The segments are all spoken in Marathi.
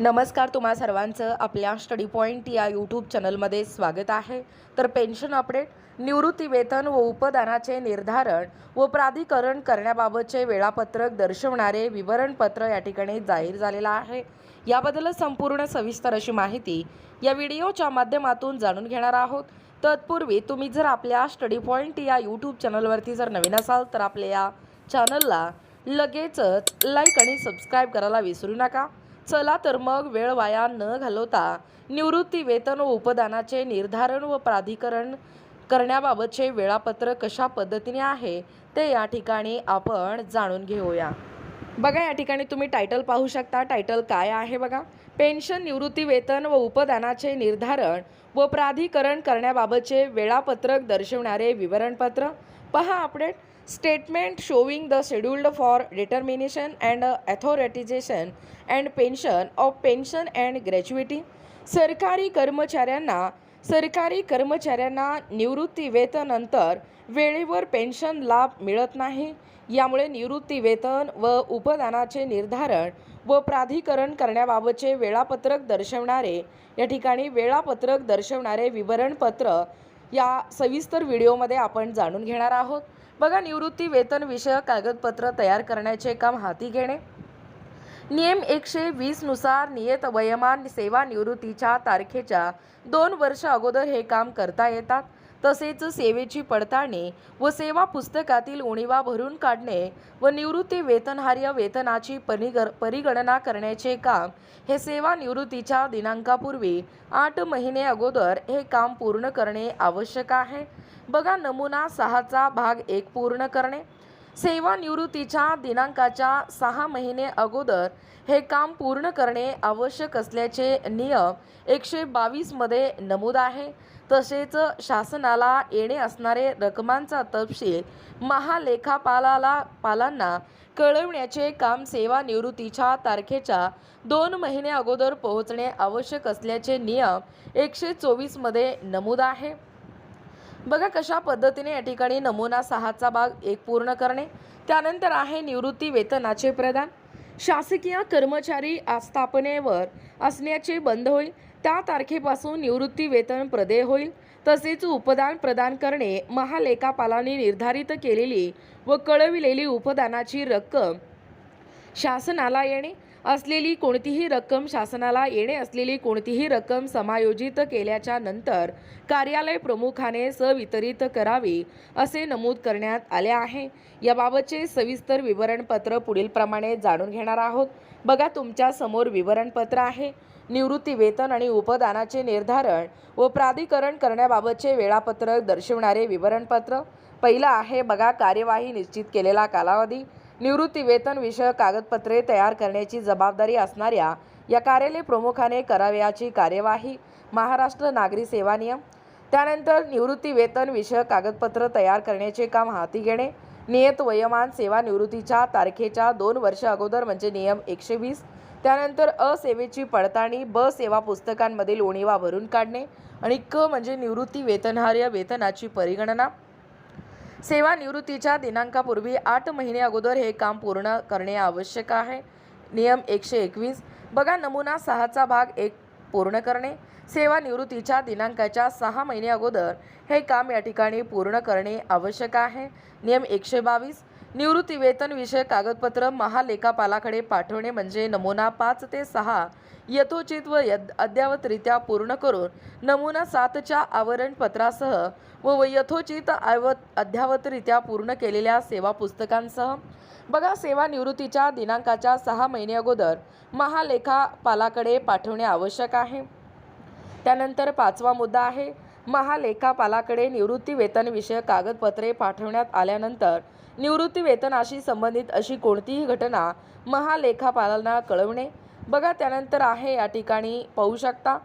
नमस्कार तुम्हा सर्वांचं आपल्या स्टडी पॉईंट या यूट्यूब चॅनलमध्ये स्वागत आहे. तर पेन्शन अपडेट निवृत्ती वेतन व उपदानाचे निर्धारण व प्राधिकरण करण्याबाबतचे वेळापत्रक दर्शवणारे विवरणपत्र या ठिकाणी जाहीर झालेलं आहे. याबद्दल संपूर्ण सविस्तर अशी माहिती या व्हिडिओच्या माध्यमातून जाणून घेणार आहोत. तत्पूर्वी तुम्ही जर आपल्या स्टडी पॉईंट या यूट्यूब चॅनलवरती जर नवीन असाल तर आपल्या या चॅनलला लगेचच लाईक आणि सबस्क्राईब करायला विसरू नका. चला तर मग वेळ वाया न घालवता निवृत्ती वेतन व उपदानाचे निर्धारण व प्राधिकरण करण्याबाबतचे वेळापत्रक कशा पद्धतीने आहे ते या ठिकाणी आपण जाणून घेऊया. बघा या ठिकाणी तुम्ही टायटल पाहू शकता. टायटल काय आहे बघा? पेन्शन निवृत्ती वेतन व उपदानाचे निर्धारण व प्राधिकरण करण्याबाबतचे वेळापत्रक दर्शवणारे विवरणपत्र. पहा update statement showing the scheduled for determination and authorization and pension of pension and gratuity सरकारी कर्मचाऱ्यांना सरकारी कर्मचाऱ्यांना निवृत्ती वेतनंतर वेळेवर पेन्शन लाभ मिळत नाही यामुळे निवृत्ती वेतन व उपदानाचे निर्धारण व प्राधिकरण करण्याबाबतचे वेळापत्रक दर्शवणारे या ठिकाणी वेळापत्रक दर्शवणारे विवरणपत्र या सविस्तर व्हिडिओमध्ये आपण जाणून घेणार आहोत बघा निवृत्ती वेतन विषयक कागदपत्र तयार करण्याचे काम हाती घेणे. नियम एकशे वीसनुसार नियत वयमान सेवानिवृत्तीच्या तारखेच्या दोन वर्ष अगोदर हे काम करता येतात. तसेच सेवेची पडताळणी व सेवा पुस्तकातील उणीवा भरून काढणे व निवृत्ती वेतनहार्य वेतनाची परिग परिगणना करण्याचे काम हे सेवानिवृत्तीच्या दिनांकापूर्वी आठ महिने अगोदर हे काम पूर्ण करणे आवश्यक आहे. बघा नमुना सहाचा भाग एक पूर्ण करणे. सेवानिवृत्तीच्या दिनांकाच्या सहा महिने अगोदर हे काम पूर्ण करणे आवश्यक असल्याचे नियम एकशे बावीसमध्ये नमूद आहे. तसेच शासनाला येणे असणारे रकमांचा तपशील महालेखापालाला पालांना कळवण्याचे काम सेवानिवृत्तीच्या तारखेच्या दोन महिने अगोदर पोहोचणे आवश्यक असल्याचे नियम एकशे चोवीसमध्ये नमूद आहे. बघा कशा पद्धतीने या ठिकाणी नमुना सहाचा भाग एक पूर्ण करणे. त्यानंतर आहे निवृत्ती वेतनाचे प्रदान. शासकीय कर्मचारी आस्थापनेवर असण्याचे बंद होईल. त्या तारखेपासून निवृत्ती वेतन प्रदेय होईल. तसेच उपदान प्रदान करणे महालेखापालाने निर्धारित केलेली व कळविलेली उपदानाची रक्कम शासनाला येणे. असलेली कोणतीही रक्कम शासनाला येणे असलेली कोणतीही रक्कम समायोजित केल्याच्यानंतर कार्यालय प्रमुखाने सवितरित करावी असे नमूद करण्यात आले आहे. याबाबतचे सविस्तर विवरणपत्र पुढीलप्रमाणे जाणून घेणार आहोत. बघा तुमच्यासमोर विवरणपत्र आहे. निवृत्ती वेतन आणि उपदानाचे निर्धारण व प्राधिकरण करण्याबाबतचे वेळापत्रक दर्शवणारे विवरणपत्र. पहिलं आहे बघा कार्यवाही निश्चित केलेला कालावधी. निवृत्तीवेतन विषयक कागदपत्रे तयार करण्याची जबाबदारी असणाऱ्या या कार्यालय प्रमुखाने करावयाची कार्यवाही महाराष्ट्र नागरी सेवा नियम त्यानंतर निवृत्तीवेतन विषयक कागदपत्र तयार करण्याचे काम हाती घेणे नियत वयमान सेवानिवृत्तीच्या तारखेच्या दोन वर्ष अगोदर म्हणजे नियम एकशे वीस त्यानंतर अ सेवेची पडताळणी ब सेवा पुस्तकांमधील उणीवा भरून काढणे आणि क म्हणजे निवृत्ती वेतनहार्य वेतनाची परिगणना सेवानिवृत्तीच्या दिनांकापूर्वी आठ महिने अगोदर हे काम पूर्ण करणे आवश्यक आहे. नियम एकशे एकवीस. बघा नमुना सहाचा भाग एक पूर्ण करणे. सेवानिवृत्तीच्या दिनांकाच्या सहा महिने अगोदर हे काम या ठिकाणी पूर्ण करणे आवश्यक आहे. नियम एकशे बावीस. निवृत्तीवेतनविषयक कागदपत्र महालेखापालाकडे पाठवणे म्हणजे नमुना पाच ते सहा यथोचित व यद अद्ययावतरित्या पूर्ण करून नमुना सातच्या आवरणपत्रासह व यथोचित आव अद्ययावतरित्या पूर्ण केलेल्या सेवा पुस्तकांसह. बघा सेवानिवृत्तीच्या दिनांकाच्या सहा महिने अगोदर महालेखापालाकडे पाठवणे आवश्यक आहे. त्यानंतर पाचवा मुद्दा आहे महालेखापालाकडे निवृत्ती विषयक कागदपत्रे पाठवण्यात आल्यानंतर निवृत्ती वेतनाशी संबंधित अशी कोणतीही घटना महालेखापालांना कळवणे. बघा त्यानंतर आहे या ठिकाणी पाहू शकता.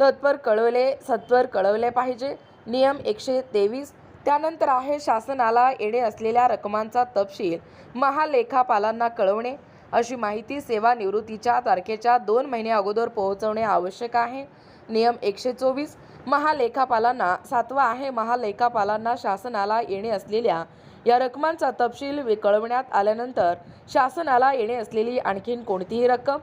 तत्पर कळवले सत्वर कळवले पाहिजे. नियम एकशे तेवीस. त्यानंतर आहे शासनाला येणे असलेल्या रकमांचा तपशील महालेखापालांना कळवणे. अशी माहिती सेवा निवृत्तीच्या तारखेच्या दोन महिने अगोदर पोहोचवणे आवश्यक आहे. नियम एकशे चोवीस. महालेखापालांना सातवा आहे. महालेखापालांना शासनाला येणे असलेल्या या रकमांचा तपशील विकळवण्यात आल्यानंतर शासनाला येणे असलेली आणखीन कोणतीही रक्कम?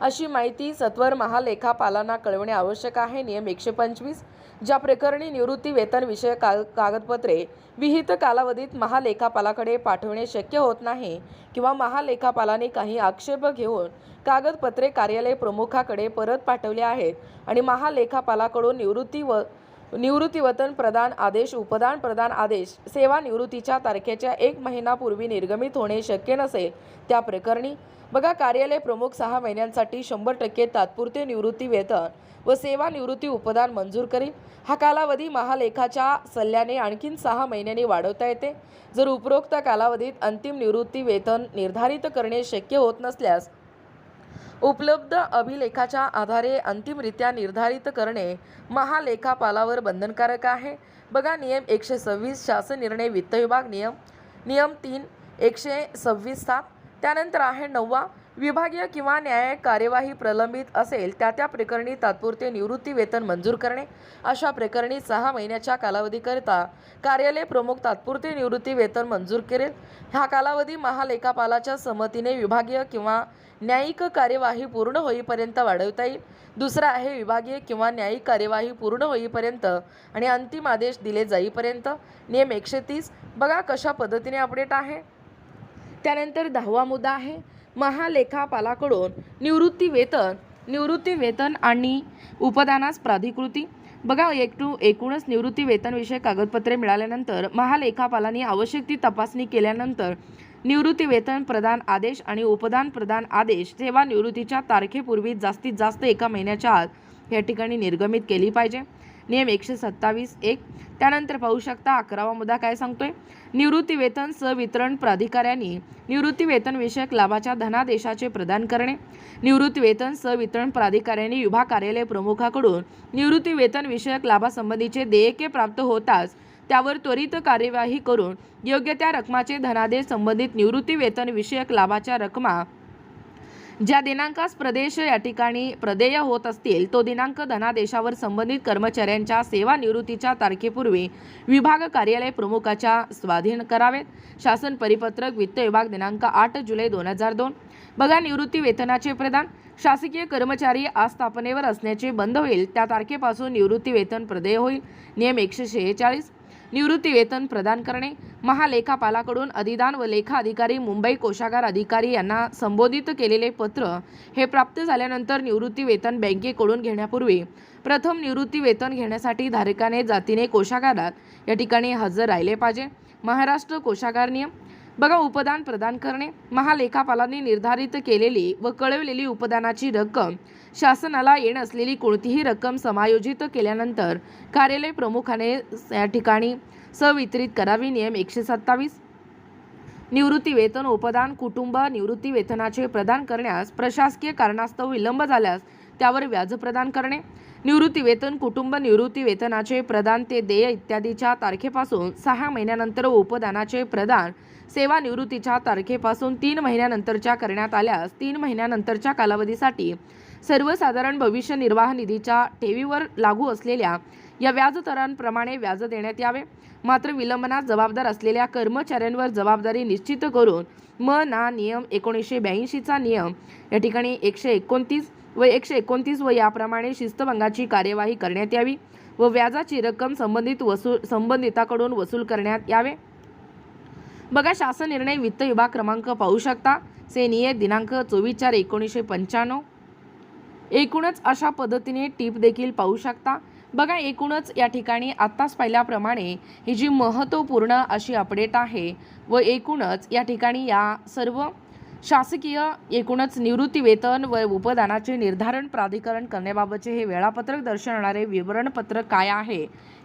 अशी माहिती सत्वर महालेखापालांना कळवणे आवश्यक आहे. नियम एकशे पंचवीस ज्या प्रकरणी निवृत्ती वेतन विषय का कागदपत्रे विहित कालावधीत महालेखापालाकडे पाठवणे शक्य होत नाही किंवा महालेखापालाने काही आक्षेप घेऊन कागदपत्रे कार्यालय प्रमुखाकडे परत पाठवले आहेत आणि महालेखापालाकडून निवृत्ती व निवृत्तीवतन प्रदान आदेश उपदान प्रदान आदेश सेवा निवृत्तीच्या तारखेच्या एक महिनापूर्वी निर्गमित होणे शक्य नसेल त्या प्रकरणी बघा कार्यालय प्रमुख सहा महिन्यांसाठी शंभर टक्के तात्पुरते निवृत्ती वेतन व सेवा निवृत्ती उपदान मंजूर करील. हा कालावधी महालेखाच्या सल्ल्याने आणखीन सहा महिन्यांनी वाढवता येते. जर उपरोक्त कालावधीत अंतिम निवृत्ती वेतन निर्धारित करणे शक्य होत नसल्यास उपलब्ध अभिलेखाच्या आधारे अंतिमरित्या निर्धारित करणे महालेखापालावर बंधनकारक आहे. बघा नियम एकशे सव्वीस शासन निर्णय वित्त विभाग नियम. नियम तीन एकशे सव्वीस सात. त्यानंतर आहे नववा विभागीय किंवा न्यायिक कार्यवाही प्रलंबित असेल त्या त्या प्रकरणी तात्पुरते निवृत्ती वेतन मंजूर करणे. अशा प्रकरणी सहा महिन्याच्या कालावधीकरिता कार्यालय प्रमुख तात्पुरते निवृत्ती वेतन मंजूर करेल. हा कालावधी महालेखापालाच्या संमतीने विभागीय किंवा न्यायिक कार्यवाही पूर्ण होईपर्यंत वाढवता येईल. दुसरा आहे विभागीय किंवा न्यायिक कार्यवाही पूर्ण होईपर्यंत आणि अंतिम आदेश दिले जाईपर्यंत. नियम एकशे तीस. बघा कशा पद्धतीने अपडेट आहे. त्यानंतर दहावा मुद्दा आहे. महालेखापालाकडून निवृत्ती वेतन निवृत्ती वेतन आणि उपदानास प्राधिकृती. बघा एकटू एकूणच निवृत्ती वेतनविषयक कागदपत्रे मिळाल्यानंतर महालेखापालांनी आवश्यक ती तपासणी केल्यानंतर निवृत्ती वेतन प्रदान आदेश आणि उपदान प्रदान आदेश सेवा निवृत्तीच्या तारखेपूर्वी जास्तीत जास्त एका महिन्याच्या आत या ठिकाणी निर्गमित केली पाहिजे. नियम एकशे सत्तावीस एक. त्यानंतर पाहू शकता अकरावा मुद्दा काय सांगतोय? निवृत्ती वेतन सवितरण प्राधिकाऱ्यांनी निवृत्ती वेतन विषयक लाभाच्या धनादेशाचे प्रदान करणे. निवृत्ती वेतन सवितरण प्राधिकाऱ्यांनी विभाग कार्यालय प्रमुखाकडून निवृत्ती वेतन विषयक लाभासंबंधीचे देयके प्राप्त होताच त्यावर त्वरित कार्यवाही करून योग्य त्या रकमाचे धनादेश संबंधित निवृत्ती वेतन विषयक लाभाच्या रकमा ज्या दिनांकास प्रदेश या ठिकाणी प्रदेय होत असतील तो दिनांक धनादेशावर संबंधित कर्मचाऱ्यांच्या सेवानिवृत्तीच्या तारखेपूर्वी विभाग कार्यालय प्रमुखाच्या स्वाधीन करावेत. शासन परिपत्रक वित्त विभाग दिनांक आठ जुलै दोन हजार दोन. बघा निवृत्ती वेतनाचे प्रदान. शासकीय कर्मचारी आस्थापनेवर असण्याचे बंद होईल. त्या तारखेपासून निवृत्ती वेतन प्रदेय होईल. नियम एकशे शेहेचाळीस. निवृत्ती वेतन प्रदान करणे. महालेखापालाकडून अधिदान व लेखा अधिकारी मुंबई कोशागार अधिकारी यांना संबोधित केलेले पत्र हे प्राप्त झाल्यानंतर निवृत्ती वेतन बँकेकडून घेण्यापूर्वी प्रथम निवृत्ती वेतन घेण्यासाठी धारकाने जातीने कोशागारात या ठिकाणी हजर राहिले पाहिजे. महाराष्ट्र कोशागार नियम. बघा उपदान प्रदान करणे. महालेखापालांनी निर्धारित केलेली व कळवलेली उपदानाची रक्कम शासनाला येण असलेली कोणतीही रक्कम समायोजित केल्यानंतर कार्यालय प्रमुखाने या ठिकाणी सवितरित करावी नियम एकशे सत्तावीस. निवृत्ती वेतन उपदान कुटुंब निवृत्ती वेतनाचे प्रदान करण्यास प्रशासकीय कारणास्तव विलंब झाल्यास त्यावर व्याज प्रदान करणे. निवृत्ती वेतन कुटुंब निवृत्ती वेतनाचे प्रदान ते देय इत्यादीच्या तारखेपासून सहा महिन्यानंतर उपदानाचे प्रदान सेवानिवृत्तीच्या तारखेपासून तीन महिन्यानंतरच्या करण्यात आल्यास तीन महिन्यानंतरच्या कालावधीसाठी सर्वसाधारण भविष्य निर्वाह निधीच्या ठेवीवर लागू असलेल्या या व्याजदरांप्रमाणे व्याज देण्यात यावे. मात्र विलंबनात जबाबदार असलेल्या कर्मचाऱ्यांवर जबाबदारी निश्चित करून म ना नियम एकोणीसशे ब्याऐंशीचा नियम या ठिकाणी एकशे एकोणतीस व एकशे एकोणतीस व याप्रमाणे शिस्तभंगाची कार्यवाही करण्यात यावी व व्याजाची रक्कम संबंधित वसूल संबंधिताकडून वसूल करण्यात यावे. बघा शासन निर्णय वित्त विभाग क्रमांक पाहू शकता. सेनिये दिनांक चोवीस चार एकोणीसशे पंच्याण्णव. एकूणच अशा पद्धतीने टीप देखील पाहू शकता. बघा एकूणच या ठिकाणी आत्ताच पाहिल्याप्रमाणे ही जी महत्त्वपूर्ण अशी अपडेट आहे व एकूणच या ठिकाणी या सर्व शासकीय एकूणच निवृत्तीवेतन व उपदानाचे निर्धारण प्राधिकरण करण्याबाबतचे हे वेळापत्रक दर्शवणारे विवरणपत्र काय आहे?